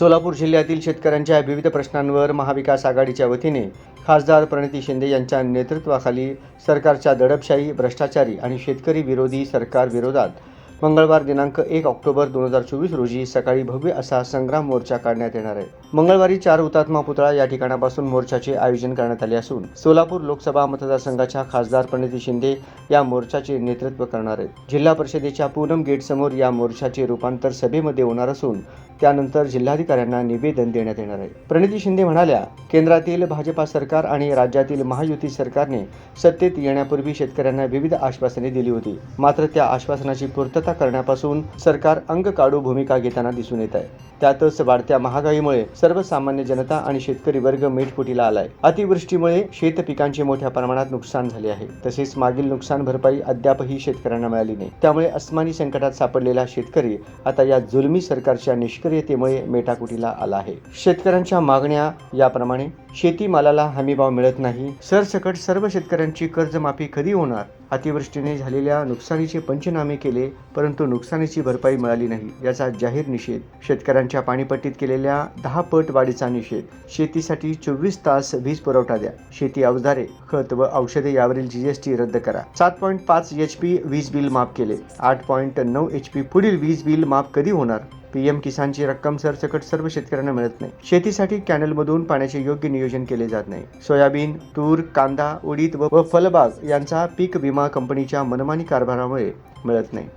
सोलापूर जिल्ह्यातील शेतकऱ्यांच्या विविध प्रश्नांवर महाविकास आघाडीच्या वतीने खासदार प्रणिती शिंदे यांच्या नेतृत्वाखाली सरकारच्या दडपशाही भ्रष्टाचारी आणि शेतकरी विरोधी सरकार विरोधात मंगळवार दिनांक एक ऑक्टोबर दोन हजार चोवीस रोजी सकाळी भव्य असा संग्राम मोर्चा काढण्यात येणार आहे. मंगळवारी चार हुतात्मा पुतळा या ठिकाणापासून मोर्चाचे आयोजन करण्यात आले असून सोलापूर लोकसभा मतदारसंघाच्या खासदार प्रणिती शिंदे या मोर्चाचे नेतृत्व करणार आहेत. जिल्हा परिषदेच्या पूनम गेटसमोर या मोर्चाचे रूपांतर सभेमध्ये होणार असून त्यानंतर जिल्हाधिकाऱ्यांना निवेदन देण्यात येणार आहे. प्रणिती शिंदे म्हणाल्या केंद्रातील भाजपा सरकार आणि राज्यातील महायुती सरकारने सत्तेत येण्यापूर्वी शेतकऱ्यांना विविध आश्वासने दिली होती. मात्र त्या आश्वासनाची पूर्तता करण्यापासून सरकार अंग काढू भूमिका घेताना दिसून येत आहे. त्यातच वाढत्या महागाईमुळे सर्वसामान्य जनता आणि शेतकरी वर्ग मेटफुटीला आलाय. अतिवृष्टीमुळे शेत पिकांचे मोठ्या प्रमाणात नुकसान झाले आहे. तसेच मागील नुकसान भरपाई अद्यापही शेतकऱ्यांना मिळाली नाही. त्यामुळे अस्मानी संकटात सापडलेला शेतकरी आता या जुलमी सरकारच्या निष्क्रियतेमुळे मेटाकुटीला आला आहे. शेतकऱ्यांच्या मागण्या याप्रमाणे शेतीमालाला हमीभाव मिळत नाही. सरसकट सर्व शेतकऱ्यांची कर्जमाफी कधी होणार? अतिवृष्टीने झालेल्या नुकसानीचे पंचनामे केले परंतु नुकसानीची भरपाई मिळाली नाही याचा जाहीर निषेध. शेतकऱ्यांच्या पाणीपट्टीत केलेल्या दहा पट वाढीचा निषेध. शेतीसाठी चोवीस तास वीज पुरवठा द्या. शेती अवजारे खत व औषधे यावरील जीएसटी रद्द करा. सात पॉईंट पाच एच पी वीज बिल माफ केले. आठ पॉईंट नऊ एच पी पुढील वीज बिल माफ कधी होणार? पीएम किसानची रक्कम सरसकट सर्व शेतकऱ्यांना मिळत नाही. शेतीसाठी कॅनलमधून पाण्याचे योग्य नियोजन केले जात नाही. सोयाबीन तूर कांदा उडीद व व फलबाग यांचा पीक विमा कंपनीच्या मनमानी कारभारामुळे मिळत नाही.